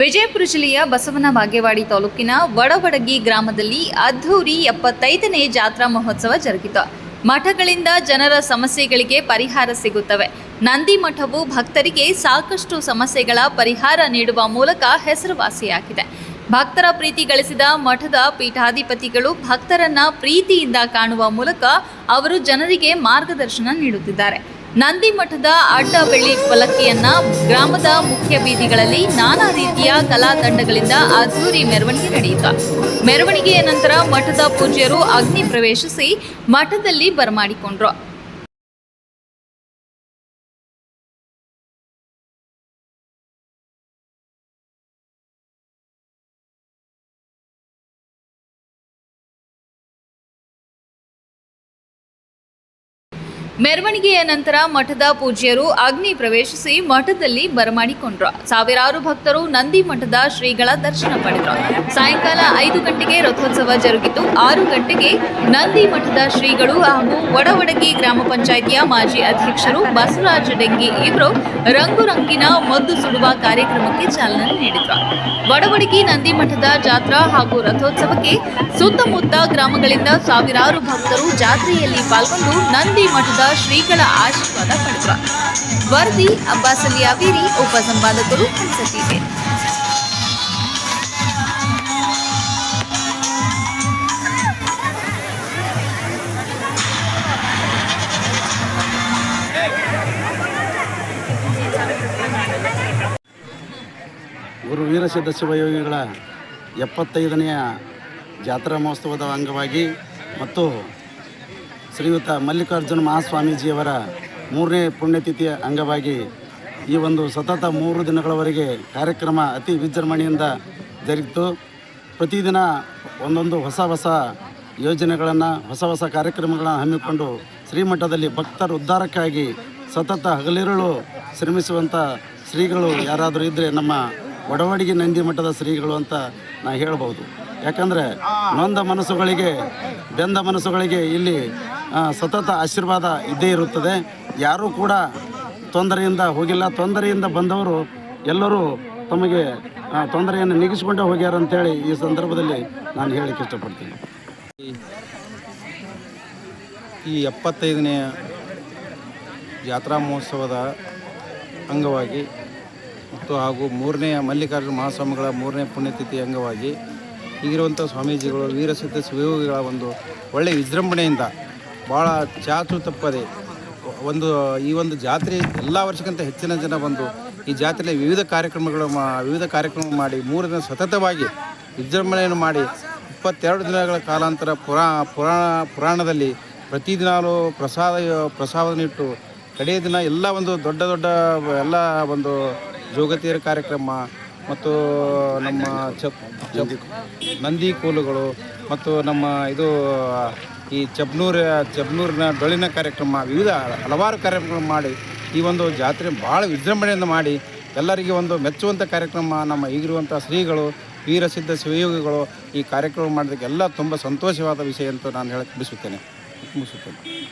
ವಿಜಯಪುರ ಜಿಲ್ಲೆಯ ಬಸವನ ಬಾಗೇವಾಡಿ ತಾಲೂಕಿನ ವಡವಡಗಿ ಗ್ರಾಮದಲ್ಲಿ ಅದ್ಧೂರಿ ಎಪ್ಪತ್ತೈದನೇ ಜಾತ್ರಾ ಮಹೋತ್ಸವ ಜರುಗಿತು. ಮಠಗಳಿಂದ ಜನರ ಸಮಸ್ಯೆಗಳಿಗೆ ಪರಿಹಾರ ಸಿಗುತ್ತವೆ. ನಂದಿ ಮಠವು ಭಕ್ತರಿಗೆ ಸಾಕಷ್ಟು ಸಮಸ್ಯೆಗಳ ಪರಿಹಾರ ನೀಡುವ ಮೂಲಕ ಹೆಸರುವಾಸಿಯಾಗಿದೆ. ಭಕ್ತರ ಪ್ರೀತಿ ಗಳಿಸಿದ ಮಠದ ಪೀಠಾಧಿಪತಿಗಳು ಭಕ್ತರನ್ನ ಪ್ರೀತಿಯಿಂದ ಕಾಣುವ ಮೂಲಕ ಅವರು ಜನರಿಗೆ ಮಾರ್ಗದರ್ಶನ ನೀಡುತ್ತಿದ್ದಾರೆ. ನಂದಿ ಮಠದ ಅಡ್ಡ ಬೆಳ್ಳಿ ಫಲಕಿಯನ್ನ ಗ್ರಾಮದ ಮುಖ್ಯ ಬೀದಿಗಳಲ್ಲಿ ನಾನಾ ರೀತಿಯ ಕಲಾ ತಂಡಗಳಿಂದ ಅದ್ದೂರಿ ಮೆರವಣಿಗೆ ನಡೆಯಿತು. ಮೆರವಣಿಗೆಯ ನಂತರ ಮಠದ ಪೂಜ್ಯರು ಅಗ್ನಿ ಪ್ರವೇಶಿಸಿ ಮಠದಲ್ಲಿ ಬರಮಾಡಿಕೊಂಡ್ರು. ಮೆರವಣಿಗೆಯ ನಂತರ ಮಠದ ಪೂಜ್ಯರು ಅಗ್ನಿ ಪ್ರವೇಶಿಸಿ ಮಠದಲ್ಲಿ ಬರಮಾಡಿಕೊಂಡ್ರು. ಸಾವಿರಾರು ಭಕ್ತರು ನಂದಿ ಮಠದ ಶ್ರೀಗಳ ದರ್ಶನ ಪಡೆದರು. ಸಾಯಂಕಾಲ ಐದು ಗಂಟೆಗೆ ರಥೋತ್ಸವ ಜರುಗಿತು. ಆರು ಗಂಟೆಗೆ ನಂದಿ ಮಠದ ಶ್ರೀಗಳು ಹಾಗೂ ಒಡವಡಗಿ ಗ್ರಾಮ ಪಂಚಾಯಿತಿಯ ಮಾಜಿ ಅಧ್ಯಕ್ಷರು ಬಸವರಾಜ ಡೆಂಗಿ ಇವರು ರಂಗು ರಂಗಿನ ಮದ್ದು ಸುಡುವ ಕಾರ್ಯಕ್ರಮಕ್ಕೆ ಚಾಲನೆ ನೀಡಿದರು. ಒಡವಡಗಿ ನಂದಿ ಮಠದ ಜಾತ್ರಾ ಹಾಗೂ ರಥೋತ್ಸವಕ್ಕೆ ಸುತ್ತಮುತ್ತ ಗ್ರಾಮಗಳಿಂದ ಸಾವಿರಾರು ಭಕ್ತರು ಜಾತ್ರೆಯಲ್ಲಿ ಪಾಲ್ಗೊಂಡು ನಂದಿ ಮಠದ ಶ್ರೀಗಳ ಆಶೀರ್ವಾದ ಪಡೆದರು. ವರದಿ ಅಬ್ಬಾಸ್ ಅಲಿ ಉಪ ಸಂಪಾದಕರು ಗುರು ವೀರಸಿದ್ಧ ಶಿವಯೋಗಿಗಳ ಎಪ್ಪತ್ತೈದನೆಯ ಜಾತ್ರಾ ಮಹೋತ್ಸವದ ಅಂಗವಾಗಿ ಮತ್ತು ಶ್ರೀಯುತ ಮಲ್ಲಿಕಾರ್ಜುನ ಮಹಾಸ್ವಾಮೀಜಿಯವರ ಮೂರನೇ ಪುಣ್ಯತಿಥಿಯ ಅಂಗವಾಗಿ ಈ ಒಂದು ಸತತ ಮೂರು ದಿನಗಳವರೆಗೆ ಕಾರ್ಯಕ್ರಮ ಅತಿ ವಿಜೃಂಭಣೆಯಿಂದ ಜರುಗಿತು. ಪ್ರತಿದಿನ ಒಂದೊಂದು ಹೊಸ ಹೊಸ ಯೋಜನೆಗಳನ್ನು, ಹೊಸ ಹೊಸ ಕಾರ್ಯಕ್ರಮಗಳನ್ನು ಹಮ್ಮಿಕೊಂಡು ಶ್ರೀಮಠದಲ್ಲಿ ಭಕ್ತರ ಉದ್ಧಾರಕ್ಕಾಗಿ ಸತತ ಹಗಲಿರುಳು ಶ್ರಮಿಸುವಂಥ ಶ್ರೀಗಳು ಯಾರಾದರೂ ಇದ್ದರೆ ನಮ್ಮ ಒಡವಡಿಗೆ ನಂದಿ ಮಠದ ಶ್ರೀಗಳು ಅಂತ ನಾ ಹೇಳ್ಬೋದು ಯಾಕಂದರೆ ನೊಂದ ಮನಸ್ಸುಗಳಿಗೆ ಬೆಂದ ಮನಸ್ಸುಗಳಿಗೆ ಇಲ್ಲಿ ಸತತ ಆಶೀರ್ವಾದ ಇದ್ದೇ ಇರುತ್ತದೆ. ಯಾರೂ ಕೂಡ ತೊಂದರೆಯಿಂದ ಹೋಗಿಲ್ಲ. ತೊಂದರೆಯಿಂದ ಬಂದವರು ಎಲ್ಲರೂ ತಮಗೆ ತೊಂದರೆಯನ್ನು ನೀಗಿಸಿಕೊಂಡೇ ಹೋಗ್ಯಾರ ಅಂತೇಳಿ ಈ ಸಂದರ್ಭದಲ್ಲಿ ನಾನು ಹೇಳಕ್ಕೆ ಇಷ್ಟಪಡ್ತೀನಿ. ಈ ಎಪ್ಪತ್ತೈದನೇ ಜಾತ್ರಾ ಮಹೋತ್ಸವದ ಅಂಗವಾಗಿ ಮತ್ತು ಹಾಗೂ ಮೂರನೇ ಮಲ್ಲಿಕಾರ್ಜುನ ಮಹಾಸ್ವಾಮಿಗಳ ಮೂರನೇ ಪುಣ್ಯತಿಥಿ ಅಂಗವಾಗಿ ಈಗಿರುವಂಥ ಸ್ವಾಮೀಜಿಗಳು ವೀರಸಿದ್ಧ ಶಿವಯೋಗಿಗಳ ಒಂದು ಒಳ್ಳೆಯ ವಿಜೃಂಭಣೆಯಿಂದ ಭಾಳ ಚಾಚು ತಪ್ಪದೆ ಒಂದು, ಈ ಒಂದು ಜಾತ್ರೆ ಎಲ್ಲ ವರ್ಷಕ್ಕಿಂತ ಹೆಚ್ಚಿನ ಜನ ಬಂದು ಈ ಜಾತ್ರೆಯಲ್ಲಿ ವಿವಿಧ ಕಾರ್ಯಕ್ರಮಗಳು ಮಾ, ವಿವಿಧ ಕಾರ್ಯಕ್ರಮ ಮಾಡಿ ಮೂರು ದಿನ ಸತತವಾಗಿ ವಿಜೃಂಭಣೆಯನ್ನು ಮಾಡಿ ಇಪ್ಪತ್ತೆರಡು ದಿನಗಳ ಕಾಲಾಂತರ ಪುರಾ ಪುರಾಣ ಪುರಾಣದಲ್ಲಿ ಪ್ರತಿದಿನಾಲೂ ಪ್ರಸಾದ ಪ್ರಸಾದನಿಟ್ಟು ಕಡೆಯ ದಿನ ಎಲ್ಲ ಒಂದು ದೊಡ್ಡ ದೊಡ್ಡ ಎಲ್ಲ ಒಂದು ಜೋಗತಿಯರ ಕಾರ್ಯಕ್ರಮ ಮತ್ತು ನಮ್ಮ ಚಪ್, ನಂದಿ ಕೋಲುಗಳು ಮತ್ತು ನಮ್ಮ ಇದು ಈ ಚಬ್ನೂರ, ಚಬ್ನೂರಿನ ಡೊಳ್ಳಿನ ಕಾರ್ಯಕ್ರಮ, ವಿವಿಧ ಹಲವಾರು ಕಾರ್ಯಕ್ರಮಗಳನ್ನು ಮಾಡಿ, ಈ ಒಂದು ಜಾತ್ರೆ ಭಾಳ ವಿಜೃಂಭಣೆಯಿಂದ ಮಾಡಿ, ಎಲ್ಲರಿಗೆ ಒಂದು ಮೆಚ್ಚುವಂಥ ಕಾರ್ಯಕ್ರಮ, ನಮ್ಮ ಈಗಿರುವಂಥ ಶ್ರೀಗಳು ವೀರಸಿದ್ಧ ಶಿವಯೋಗಿಗಳು ಈ ಕಾರ್ಯಕ್ರಮ ಮಾಡೋದಕ್ಕೆ ಎಲ್ಲ ತುಂಬ ಸಂತೋಷವಾದ ವಿಷಯ ಅಂತ ನಾನು ಹೇಳಕ್ಕೆ ಬಯಸುತ್ತೇನೆ ಮುಗಿಸುತ್ತೇನೆ.